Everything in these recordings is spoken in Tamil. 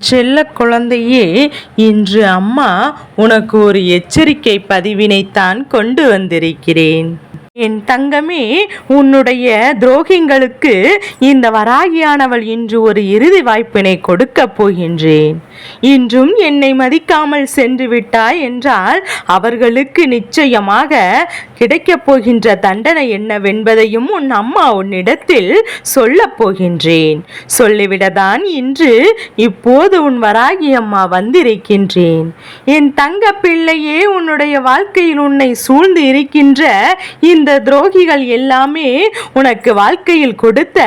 செல்ல குழந்தையே இன்று அம்மா உனக்கு ஒரு எச்சரிக்கை பதிவினைத்தான் கொண்டு வந்திருக்கிறேன். என் தங்கமே உன்னுடைய துரோகிங்களுக்கு இந்த வராகியானவள் இன்று ஒரு இறுதி வாய்ப்பினை கொடுக்கப் போகின்றேன். இன்றும் என்னை மதிக்காமல் சென்று விட்டாய் என்றால் அவர்களுக்கு நிச்சயமாக கிடைக்கப் போகின்ற தண்டனை என்னவென்பதையும் உன் அம்மா உன்னிடத்தில் சொல்லப் போகின்றேன். சொல்லிவிடதான் இன்று இப்போது உன் வராகி அம்மா வந்திருக்கின்றேன். என் தங்க பிள்ளையே உன்னுடைய வாழ்க்கையில் உன்னை சூழ்ந்து இருக்கின்ற இந்த துரோகிகள் எல்லாமே உனக்கு வாழ்க்கையில் கொடுத்த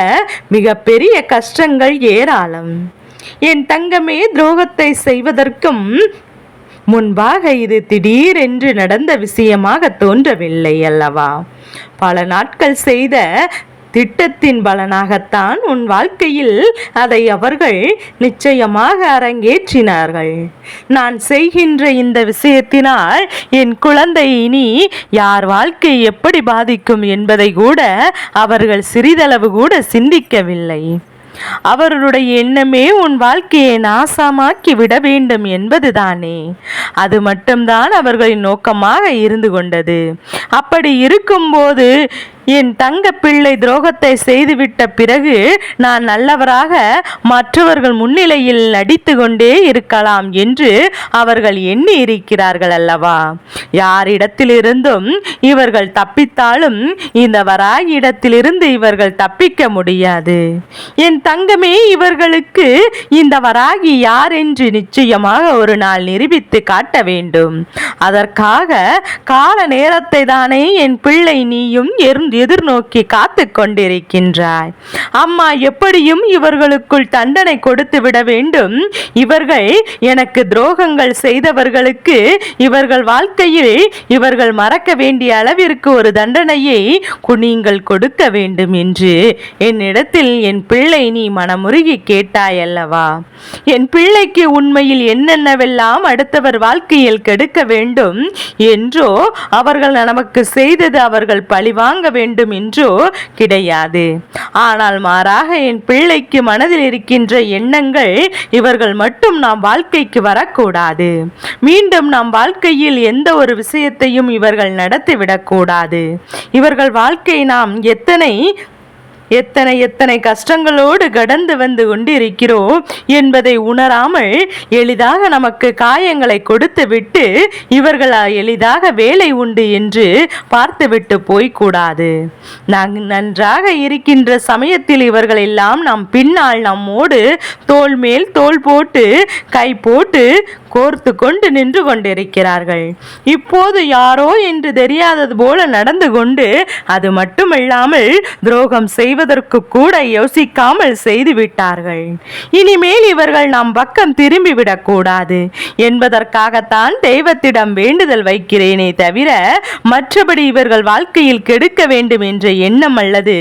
மிகப்பெரிய கஷ்டங்கள் ஏராளம். என் தங்கமே துரோகத்தை செய்வதற்கும் முன்பாக இது திடீரென்று நடந்த விஷயமாக தோன்றவில்லை அல்லவா? பல நாட்கள் செய்த திட்டத்தின் பலனாகத்தான் உன் வாழ்க்கையில் அதை அவர்கள் நிச்சயமாக அரங்கேற்றினார்கள். நான் செய்கின்ற இந்த விஷயத்தினால் என் குழந்தை இனி யார் வாழ்க்கை எப்படி பாதிக்கும் என்பதை கூட அவர்கள் சிறிதளவு கூட சிந்திக்கவில்லை. அவர்களுடைய எண்ணமே உன் வாழ்க்கையை நாசமாக்கி விட வேண்டும் என்பதுதானே. அது மட்டும்தான் அவர்களின் நோக்கமாக இருந்து கொண்டது. அப்படி இருக்கும்போது என் தங்க பிள்ளை துரோகத்தை செய்துவிட்ட பிறகு நான் நல்லவராக மற்றவர்கள் முன்னிலையில் நடித்து கொண்டே இருக்கலாம் என்று அவர்கள் எண்ணி இருக்கிறார்கள் அல்லவா? யாரிடத்திலிருந்தும் இவர்கள் தப்பித்தாலும் இந்த வராகியிடத்திலிருந்து இவர்கள் தப்பிக்க முடியாது. என் தங்கமே இவர்களுக்கு இந்த வராகி யார் என்று நிச்சயமாக ஒரு நாள் நிரூபித்து காட்ட வேண்டும். அதற்காக கால நேரத்தை தானே என் பிள்ளை நீயும் எருந்து எதிர்நோக்கி காத்து கொண்டிருக்கின்றாய் அம்மா எப்படியும் இவர்களுக்குள் தண்டனை கொடுத்து விட வேண்டும். இவர்கள் எனக்கு துரோகங்கள் செய்தவர்களுக்கு இவர்கள் வாழ்க்கையில் இவர்கள் மறக்க வேண்டிய அளவிற்கு ஒரு தண்டனையை நீங்கள் கொடுக்க வேண்டும் என்று என்னிடத்தில் என் பிள்ளை நீ மனமுருகி கேட்டாய் அல்லவா? என் பிள்ளைக்கு உண்மையில் என்னென்னவெல்லாம் அடுத்தவர் வாழ்க்கையில் கெடுக்க வேண்டும் என்றோ அவர்கள் நமக்கு செய்தது அவர்கள் பழிவாங்க வேண்டும் என்றோ கிடையாது. ஆனால் மாறாக என் பிள்ளைக்கு மனதில் இருக்கின்ற எண்ணங்கள் இவர்கள் மட்டும் நாம் வாழ்க்கைக்கு வரக்கூடாது. மீண்டும் நம் வாழ்க்கையில் எந்த ஒரு விஷயத்தையும் இவர்கள் நடத்திவிடக்கூடாது. இவர்கள் வாழ்க்கை நாம் எத்தனை எத்தனை எத்தனை கஷ்டங்களோடு கடந்து வந்து கொண்டிருக்கிறோம் என்பதை உணராமல் எளிதாக நமக்கு காயங்களை கொடுத்து விட்டு இவர்கள் எளிதாக வேலை உண்டு என்று பார்த்துவிட்டு போய்க்கூடாது. நாங் நன்றாக இருக்கின்ற சமயத்தில் இவர்கள் எல்லாம் நம் பின்னால் நம்மோடு தோல் மேல் தோள் போட்டு கை போட்டு கோர்த்து கொண்டு நின்று கொண்டிருக்கிறார்கள். இப்போது யாரோ என்று தெரியாதது போல நடந்து கொண்டு அது மட்டுமல்லாமல் துரோகம் செய்வது செய்வதற்கு கூட யோசிக்காமல் செய்துவிட்டார்கள். இனிமேல் இவர்கள் நம் பக்கம் திரும்பிவிடக் கூடாது என்பதற்காகத்தான் தெய்வத்திடம் வேண்டுதல் வைக்கிறேனே தவிர மற்றபடி இவர்கள் வாழ்க்கையில் கெடுக்க வேண்டும் என்ற எண்ணம் அல்லது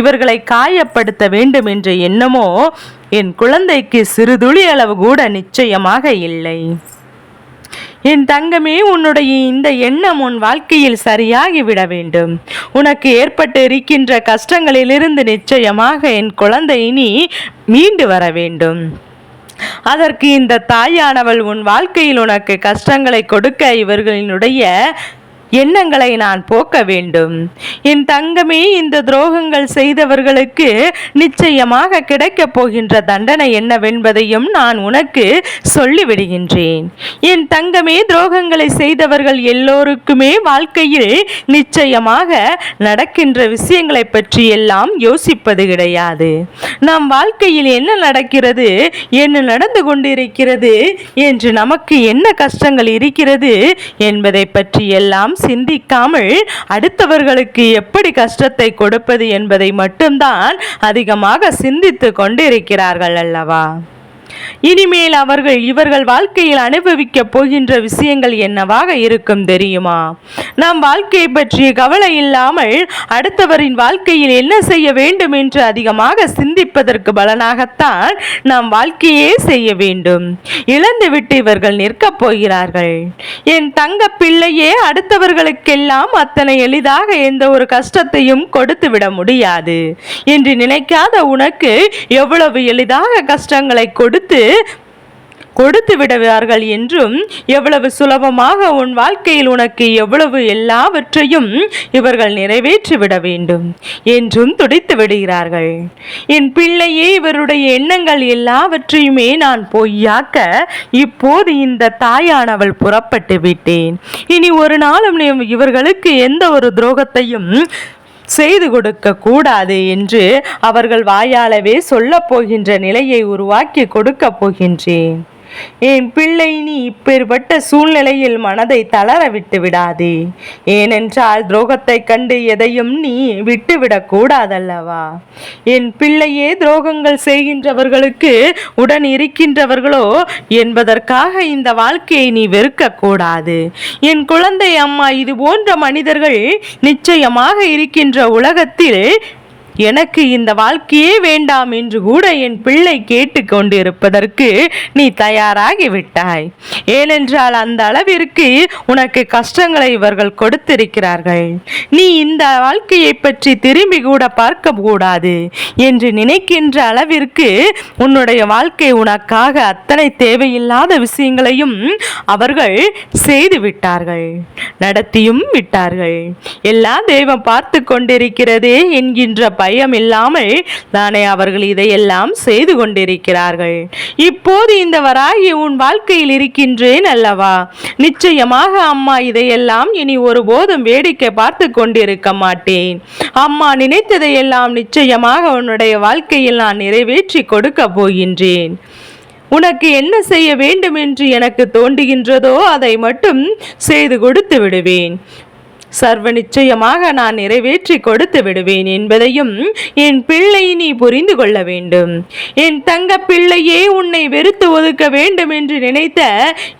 இவர்களை காயப்படுத்த வேண்டும் என்ற எண்ணமோ என் குழந்தைக்கு சிறுதுளி அளவு கூட நிச்சயமாக இல்லை. என் தங்கமே உன்னுடைய இந்த எண்ணம் உன் வாழ்க்கையில் சரியாகி விட வேண்டும். உனக்கு ஏற்பட்டு இருக்கின்ற கஷ்டங்களிலிருந்து நிச்சயமாக என் குழந்தை நீ மீண்டு வர வேண்டும். அதற்கு இந்த தாயானவள் உன் வாழ்க்கையில் உனக்கு கஷ்டங்களை கொடுக்க இவர்களினுடைய எண்ணங்களை நான் போக்க வேண்டும். என் தங்கமே இந்த துரோகங்கள் செய்தவர்களுக்கு நிச்சயமாக கிடைக்கப் போகின்ற தண்டனை என்னவென்பதையும் நான் உனக்கு சொல்லிவிடுகின்றேன். என் தங்கமே துரோகங்களை செய்தவர்கள் எல்லோருக்குமே வாழ்க்கையில் நிச்சயமாக நடக்கின்ற விஷயங்களை பற்றி எல்லாம் யோசிப்பது கிடையாது. நம் வாழ்க்கையில் என்ன நடக்கிறது என்ன நடந்து கொண்டிருக்கிறது என்று நமக்கு என்ன கஷ்டங்கள் இருக்கிறது என்பதை பற்றி எல்லாம் சிந்திக்காமல் அடுத்தவர்களுக்கு எப்படி கஷ்டத்தை கொடுப்பது என்பதை மட்டும்தான் அதிகமாக சிந்தித்து கொண்டிருக்கிறார்கள் அல்லவா? இனிமேல் அவர்கள் இவர்கள் வாழ்க்கையில் அனுபவிக்க போகின்ற விஷயங்கள் என்னவாக இருக்கும் தெரியுமா? நாம் வாழ்க்கையை பற்றிய கவலை இல்லாமல் அடுத்தவரின் வாழ்க்கையில் என்ன செய்ய வேண்டும் என்று அதிகமாக சிந்திப்பதற்கு பலனாகத்தான் நாம் வாழ்க்கையே செய்ய வேண்டும். இழந்துவிட்டு இவர்கள் நிற்கப் போகிறார்கள். என் தங்க பிள்ளையே அடுத்தவர்களுக்கெல்லாம் அத்தனை எளிதாக எந்த ஒரு கஷ்டத்தையும் கொடுத்து விட முடியாது. என்று நினைக்காத உனக்கு எவ்வளவு எளிதாக கஷ்டங்களை கொடுத்து கொடுத்து விடுவார்கள் என்றும் எவ்வளவு சுலபமாக உன் வாழ்க்கையில் உனக்கு எவ்வளவு எல்லாவற்றையும் இவர்கள் நிறைவேற்றி விட வேண்டும் என்றும் துடித்து விடுகிறார்கள். என் பிள்ளையே இவருடைய எண்ணங்கள் எல்லாவற்றையுமே நான் பொய்யாக்க இப்போது இந்த தாயானவள் புறப்பட்டு விட்டேன். இனி ஒரு நாளும் இவர்களுக்கு எந்த ஒரு துரோகத்தையும் செய்து கொடுக்க கூடாது என்று அவர்கள் வாயாலவே சொல்லப் போகின்ற நிலையை உருவாக்கி கொடுக்க போகின்றேன். என் பிள்ளை நீ இப்பேற்பட்ட சூழ்நிலையில் மனதை தளர விட்டு விடாதே. ஏனென்றால் துரோகத்தை கண்டு எதையும் நீ விட்டுவிடக்கூடாதல்லவா என் பிள்ளையே துரோகங்கள் செய்கின்றவர்களுக்கு உடன் இருக்கின்றவர்களோ என்பதற்காக இந்த வாழ்க்கையை நீ வெறுக்க கூடாது. என் குழந்தை அம்மா இது போன்ற மனிதர்கள் நிச்சயமாக இருக்கின்ற உலகத்தில் எனக்கு இந்த வாழ்க்கையே வேண்டாம் என்று கூட என் பிள்ளை கேட்டுக்கொண்டிருப்பதற்கு நீ தயாராகிவிட்டாய். ஏனென்றால் அந்த அளவிற்கு உனக்கு கஷ்டங்களை இவர்கள் கொடுத்திருக்கிறார்கள். நீ இந்த வாழ்க்கையை பற்றி திரும்பி கூட பார்க்க கூடாது என்று நினைக்கின்ற அளவிற்கு உன்னுடைய வாழ்க்கை உனக்காக அத்தனை தேவையில்லாத விஷயங்களையும் அவர்கள் செய்துவிட்டார்கள். நடத்தியும் விட்டார்கள். எல்லாம் தெய்வம் பார்த்து கொண்டிருக்கிறதே என்கின்ற பயம் இல்லாமல் தானே அவர்கள் இதையெல்லாம் செய்து கொண்டிருக்கிறார்கள். இப்போது இந்த வராகி உன் வாழ்க்கையில் இருக்கின்றேன் அல்லவா? நிச்சயமாக அம்மா இதையெல்லாம் இனி ஒருபோதும் வேடிக்கை பார்த்து கொண்டிருக்க மாட்டேன். அம்மா நினைத்ததையெல்லாம் நிச்சயமாக உன்னுடைய வாழ்க்கையில் நான் நிறைவேற்றி கொடுக்க போகின்றேன். உனக்கு என்ன செய்ய வேண்டும் என்று எனக்கு தோன்றுகின்றதோ அதை மட்டும் செய்து கொடுத்து விடுவேன். சர்வ நிச்சயமாக நான் நிறைவேற்றி கொடுத்து விடுவேன் என்பதையும் என் பிள்ளை நீ புரிந்து கொள்ள வேண்டும். என் தங்க பிள்ளையே உன்னை வெறுத்து ஒதுக்க வேண்டும் என்று நினைத்த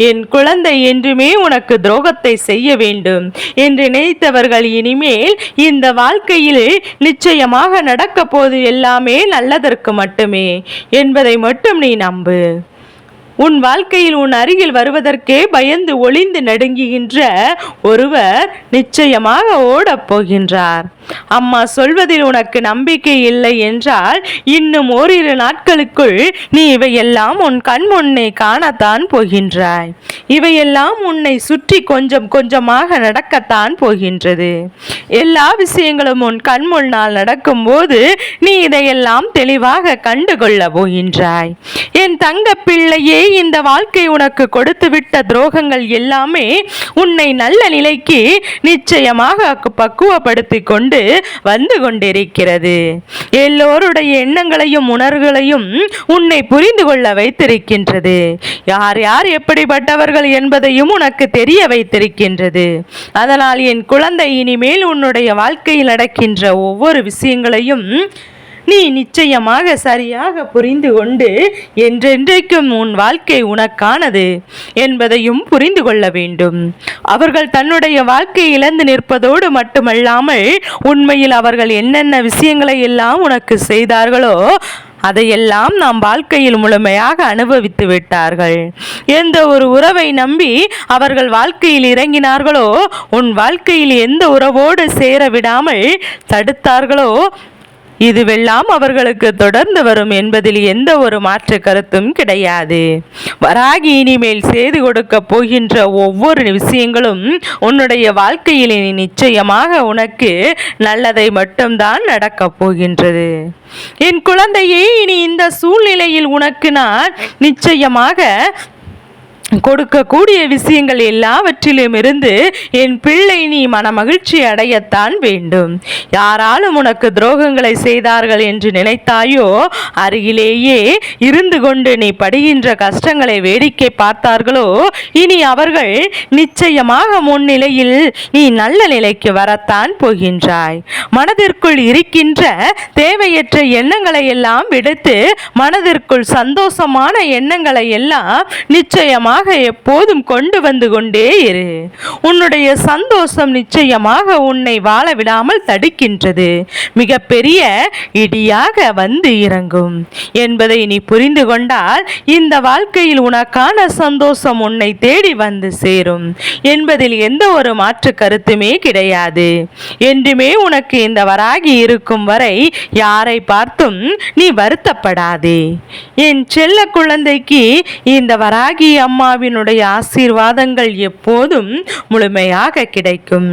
என் குழந்தை என்றுமே உனக்கு துரோகத்தை செய்ய வேண்டும் என்று நினைத்தவர்கள் இனிமேல் இந்த வாழ்க்கையில் நிச்சயமாக நடக்க போது எல்லாமே நல்லதற்கு மட்டுமே என்பதை மட்டும் நீ நம்பு. உன் வாழ்க்கையில் உன் அருகில் வருவதற்கே பயந்து ஒளிந்து நடுங்குகின்ற ஒருவர் நிச்சயமாக ஓடப் போகின்றார். அம்மா சொல்வதில் உனக்கு நம்பிக்கை இல்லை என்றால் இன்னும் ஓரிரு நாட்களுக்குள் நீ இவையெல்லாம் உன் கண் முன்னே காணத்தான் போகின்றாய். இவையெல்லாம் உன்னை சுற்றி கொஞ்சம் கொஞ்சமாக நடக்கத்தான் போகின்றது. எல்லா விஷயங்களும் உன் கண் முன்னால் நடக்கும்போது நீ இதையெல்லாம் தெளிவாக கண்டுகொள்ள போகின்றாய். என் தங்க பிள்ளையே இந்த வாழ்க்கை உனக்கு கொடுத்துவிட்ட துரோகங்கள் எல்லாமே உன்னை நல்ல நிலைக்கு நிச்சயமாக பக்குவப்படுத்தி கொண்டு வந்து கொண்டிருக்கிறது. எல்லோருடைய எண்ணங்களையும் உணர்வுகளையும் உன்னை புரிந்து கொள்ள வைத்திருக்கின்றது. யார் யார் எப்படிப்பட்டவர்கள் என்பதையும் உனக்கு தெரிய வைத்திருக்கின்றது. அதனால் என் குழந்தை இனிமேல் உன்னுடைய வாழ்க்கையில் நடக்கின்ற ஒவ்வொரு விஷயங்களையும் நீ நிச்சயமாக சரியாக புரிந்து கொண்டு என்றென்றைக்கும் உன் வாழ்க்கை உனக்கானது என்பதையும் புரிந்து கொள்ள வேண்டும். அவர்கள் தன்னுடைய வாழ்க்கை இழந்து நிற்பதோடு மட்டுமல்லாமல் உண்மையில் அவர்கள் என்னென்ன விஷயங்களை எல்லாம் உனக்கு செய்தார்களோ அதையெல்லாம் நாம் வாழ்க்கையில் முழுமையாக அனுபவித்து விட்டார்கள். எந்த ஒரு உறவை நம்பி அவர்கள் வாழ்க்கையில் இறங்கினார்களோ உன் வாழ்க்கையில் எந்த உறவோடு சேர விடாமல் தடுத்தார்களோ இதுவெல்லாம் அவர்களுக்கு தொடர்ந்து வரும் என்பதில் எந்த ஒரு மாற்று கருத்தும் கிடையாது. வராகி இனிமேல் செய்து கொடுக்க போகின்ற ஒவ்வொரு விஷயங்களும் உன்னுடைய வாழ்க்கையில் இனி நிச்சயமாக உனக்கு நல்லதை மட்டும்தான் நடக்கப் போகின்றது. என் குழந்தையே இனி இந்த சூழ்நிலையில் உனக்கு நான் நிச்சயமாக கொடுக்கக்கூடிய விஷயங்கள் எல்லாவற்றிலும் இருந்து என் பிள்ளை நீ மன மகிழ்ச்சி அடையத்தான் வேண்டும். யாராலும் உனக்கு துரோகங்களை செய்தார்கள் என்று நினைத்தாயோ அருகிலேயே இருந்து கொண்டு நீ படுகின்ற கஷ்டங்களை வேடிக்கை பார்த்தார்களோ இனி அவர்கள் நிச்சயமாக முன்னிலையில் நீ நல்ல நிலைக்கு வரத்தான் போகின்றாய். மனதிற்குள் இருக்கின்ற தேவையற்ற எண்ணங்களை எல்லாம் விடுத்து மனதிற்குள் சந்தோஷமான எண்ணங்களை எல்லாம் நிச்சயமாக நிச்சயமாக எப்போதும் கொண்டு வந்து கொண்டே இரு. உன்னுடைய சந்தோஷம் நிச்சயமாக உன்னை வாழ விடாமல் தடுக்கின்றது. மிகப்பெரிய இடியாக வந்து இறங்கும். என்பதை நீ புரிந்து கொண்டால் இந்த வாழ்க்கையில் உனக்கான சந்தோஷம் உன்னை தேடி வந்து சேரும். என்பதில் எந்த ஒரு மாற்று கருத்துமே கிடையாது. என்றுமே உனக்கு இந்த வராகி இருக்கும் வரை யாரை பார்த்தும் நீ வருத்தப்படாதே. என் செல்ல குழந்தைக்கு இந்த வராகி அம்மா அம்மாவினுடைய ஆசீர்வாதங்கள் எப்போதும் முழுமையாக கிடைக்கும்.